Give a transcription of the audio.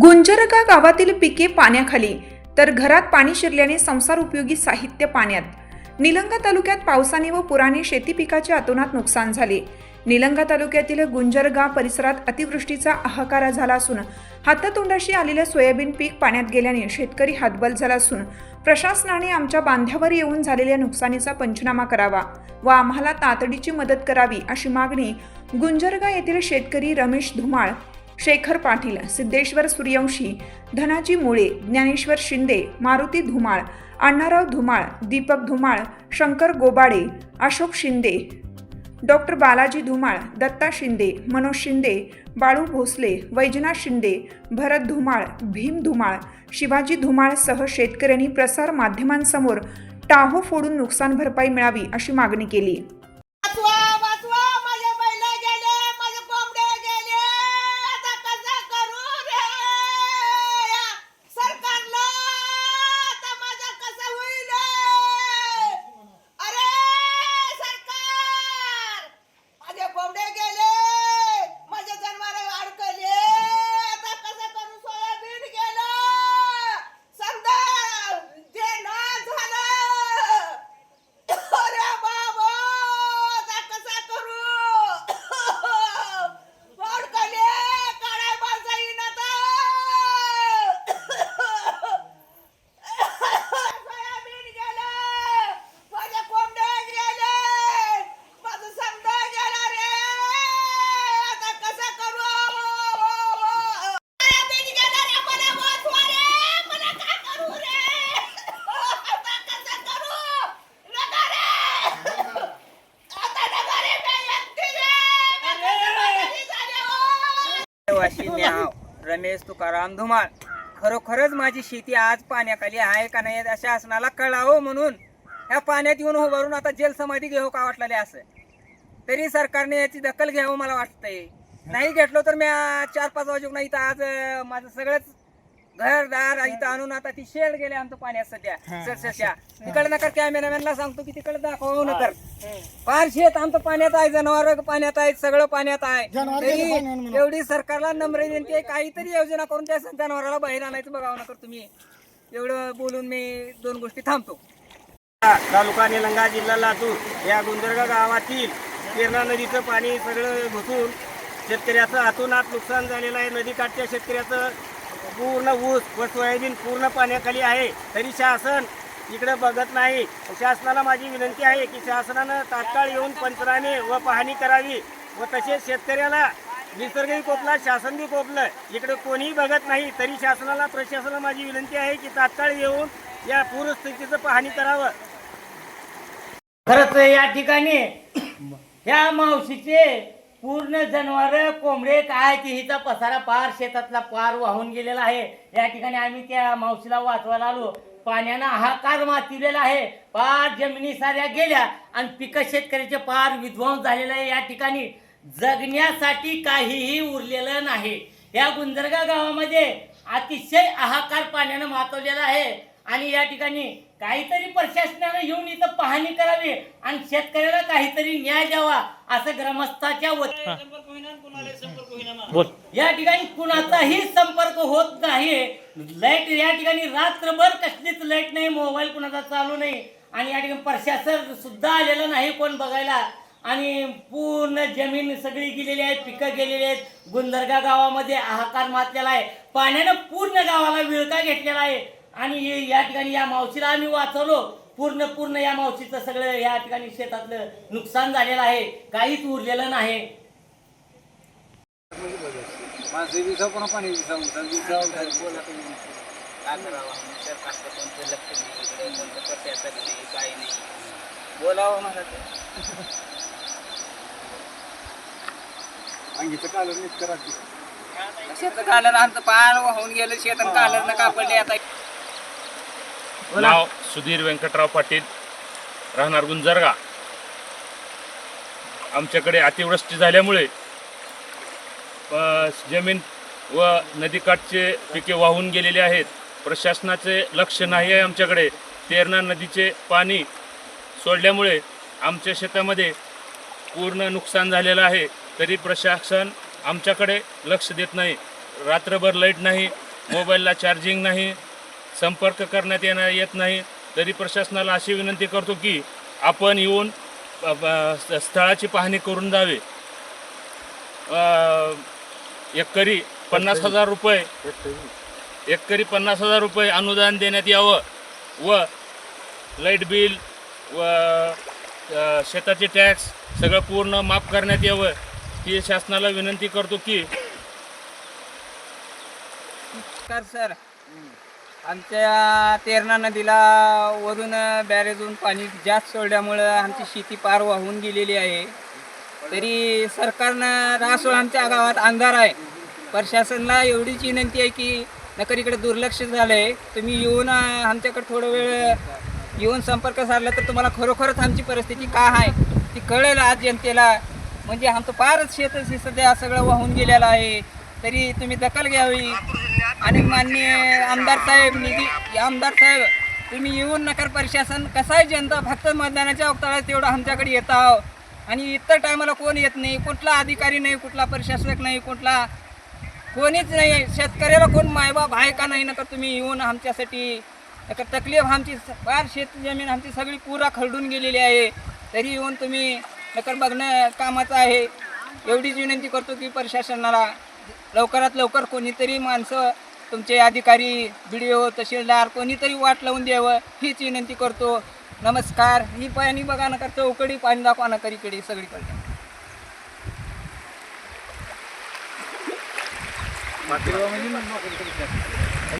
गुंजरगा गावातील पिके पाण्याखाली तर घरात पाणी शिरल्याने संसार उपयोगी साहित्य पाण्यात. निलंगा तालुक्यात पावसाने व पुराने शेती पिकाचे अतोनात नुकसान झाले. निलंगा तालुक्यातील गुंजरगा परिसरात अतिवृष्टीचा हाहाकारा झाला असून हातातोंडाशी आलेलं सोयाबीन पीक पाण्यात गेल्याने शेतकरी हातबल झाला असून प्रशासनाने आमच्या बांध्यावर येऊन झालेल्या नुकसानीचा पंचनामा करावा व आम्हाला तातडीची मदत करावी अशी मागणी गुंजरगा येथील शेतकरी रमेश धुमाळ शेखर पाटील सिद्धेश्वर सूर्यवंशी धनाजी मुळे ज्ञानेश्वर शिंदे मारुती धुमाळ अण्णाराव धुमाळ दीपक धुमाळ शंकर गोबाडे अशोक शिंदे डॉक्टर बालाजी धुमाळ दत्ता शिंदे मनोज शिंदे बाळू भोसले वैजनाथ शिंदे भरत धुमाळ भीम धुमाळ शिवाजी धुमाळसह शेतकऱ्यांनी प्रसार माध्यमांसमोर टाहो फोडून नुकसान भरपाई मिळावी अशी मागणी केली वाचवा वाचवा माझे बैल गेले माझे कोंबडे गेले आता कसं करू रे या सरकारला आता माझं कसं होईल अरे सरकार माझे कोंबडे गेले माझे जनावर अडकले आता कसं करू सोयाबीन गेलं समजा ते ना झालं अरे बाबा आता कसा करू अडकले काढाय माझा येईन आता सोयाबीन गेलं माझे कोंबडे गेले माझं समजा गेला रे आता कसं करू सोयाबीन गेलं रे मला वाचवा रे मला काय करू रे आता कसं करू नका रे आता नका रे मी एकटी रे मी कसं घरी झाले हो रमेश तुकाराम धुमाळ. खरोखरच माझी शेती आज पाण्याखाली आहे का नाही अशा शासनाला कळावं म्हणून ह्या पाण्यात येऊन उभारून आता जलसमाधी घेऊ का वाटलेले असं. तरी सरकारने याची दखल घ्यावं मला वाटतंय. नाही घेतलो तर मी आज चार पाच वाजूक इथं आज माझं सगळंच घरदार इथं आणून आता ती शेड गेले आमचं पाण्यात सध्या. सध्या. तिकडे नकर कॅमेरामॅनला सांगतो की तिकडे दाखवा नकर फार शेत आमचं पाण्यात आहे जनावर पाण्यात आहेत सगळं पाण्यात आहे. तरी एवढी सरकारला नम्र विनंती आहे काहीतरी योजना करून त्या जनावराला बाहेर आणायचं बघावं नका तुम्ही. एवढं बोलून मी दोन गोष्टी थांबतो. तालुका निलंगा जिल्हा लातूर या गुंजरगा गावातील पेरणा नदीचं पाणी सगळं घुसून शेतकऱ्याचं हातोनात नुकसान झालेलं आहे. नदीकाठच्या शेतकऱ्याचं पूर्ण ऊस व सोयाबीन पूर्ण पाण्याखाली आहे तरी शासन इकडे बघत नाही. शासनाला माझी विनंती आहे की शासनानं तात्काळ येऊन पंचनामे व पाहणी करावी. व तसेच शेतकऱ्याला निसर्गही कोपला शासन बी कोपलं. इकडे कोणीही बघत नाही तरी शासनाला प्रशासनाला माझी विनंती आहे की तात्काळ येऊन या पूरस्थितीचं पाहणी करावं. खरंच या ठिकाणी ह्या मावशीचे पूर्ण जनावर कोंबडे काय की हिचा पसारा पार शेतातला पार वाहून गेलेला आहे. या ठिकाणी आम्ही त्या मावशीला वाचवायला आलो. पाण्यानं हाकार मातिलेला आहे. पार जमिनी साऱ्या गेल्या आणि पिकं शेतकऱ्याचे पार विध्वंस झालेलं आहे या ठिकाणी. जगण्यासाठी काहीही उरलेलं नाही. या गुंजरगा गावामध्ये अतिशय हाहाकार पाण्यानं मातवलेला आहे. आणि या ठिकाणी काहीतरी प्रशासनानं येऊन इथं पाहणी करावी आणि शेतकऱ्याला काहीतरी न्याय द्यावा असं ग्रामस्थाच्या या ठिकाणी कुणाचाही संपर्क होत नाही. लाइट या ठिकाणी रात्रभर कसलीच लाइट नाही मोबाईल कुणाचा चालू नाही. आणि या ठिकाणी प्रशासन सुद्धा आलेलं नाही कोण बघायला. आणि पूर्ण जमीन सगळी गेलेली आहे पिकं गेलेली आहेत. गुंदरगा गावामध्ये हाहाकार मातलेला आहे. पाण्यानं पूर्ण गावाला विळका घेतलेला आहे. आणि हे- या ठिकाणी या मावशीला आम्ही वाचवलो. पूर्ण पूर्ण या मावशीचं सगळं या ठिकाणी शेतातलं नुकसान झालेलं आहे. काहीच उरलेलं नाही. माझं विसाव कोणा पाणी विसाव काय करावं? सरकारचं कोणतं लक्ष नाही इकडे कोणतं प्रशासक नाही काही नाही. बोलावं मला शेत कालर आमचं पार वाहून गेलं शेतात कालर न कापडले आता. नाव सुधीर व्यंकटराव पाटील. राहणार गुंजरगा. आमच्याकडे अतिवृष्टी झाल्यामुळे जमीन व नदीकाठचे पिके वाहून गेलेले आहेत. प्रशासनाचे लक्ष नाही आहे आमच्याकडे. तेरणा नदीचे पाणी सोडल्यामुळे आमच्या शेतामध्ये पूर्ण नुकसान झालेलं आहे. तरी प्रशासन आमच्याकडे लक्ष देत नाही. रात्रभर लाइट नाही मोबाईलला चार्जिंग नाही. संपर्क करण्यात येणार येत नाही. तरी प्रशासनाला अशी विनंती करतो की आपण येऊन स्थळाची पाहणी करून जावे एकरी पन्नास हजार रुपये एकरी. पन्नास हजार रुपये अनुदान देण्यात यावं व लाइट बिल व शेताचे टॅक्स सगळं पूर्ण माफ करण्यात यावं. ही शासनाला विनंती करतो की नमस्कार सर. आमच्या तेरणा नदीला वरून बॅरेजून पाणी जास्त सोडल्यामुळं आमची शेती पार वाहून गेलेली आहे. तरी सरकारनं रासोळ आमच्या गावात अंधार आहे. प्रशासनाला एवढीच विनंती आहे की नकर इकडे दुर्लक्ष झालं आहे तुम्ही येऊन आमच्याकडे थोडं वेळ येऊन संपर्क साधला तर तुम्हाला खरोखरच आमची परिस्थिती का आहे ती कळेल आज जनतेला. म्हणजे आमचं फारच शेत सध्या सगळं वाहून गेलेलं आहे. तरी तुम्ही दखल घ्यावी. आणि माननीय आमदार साहेब निधी आमदार साहेब तुम्ही येऊन नकार प्रशासन कसं आहे जनता फक्त मतदानाच्या वक्ताला तेवढं आमच्याकडे येत आहो. आणि इतर टायमाला कोण येत नाही कुठला अधिकारी नाही कुठला प्रशासक नाही कुठला कोणीच नाही. शेतकऱ्याला कोण मायबाप आहे का नाही नका तुम्ही येऊन आमच्यासाठी नका तकलीफ आमची फार शेत जमीन आमची सगळी पुरा खरडून गेलेली आहे. तरी येऊन तुम्ही नकर बघणं कामाचं आहे. एवढीच विनंती करतो की प्रशासनाला. लवकरात लवकर कोणीतरी माणसं तुमचे अधिकारी बी ओ तहसीलदार कोणीतरी वाट लावून द्यावं हीच विनंती करतो. नमस्कार. ही पाणी बघा ना करतो चौकडी पाणी दाखवा ना करीकडे सगळीकडे. बाकी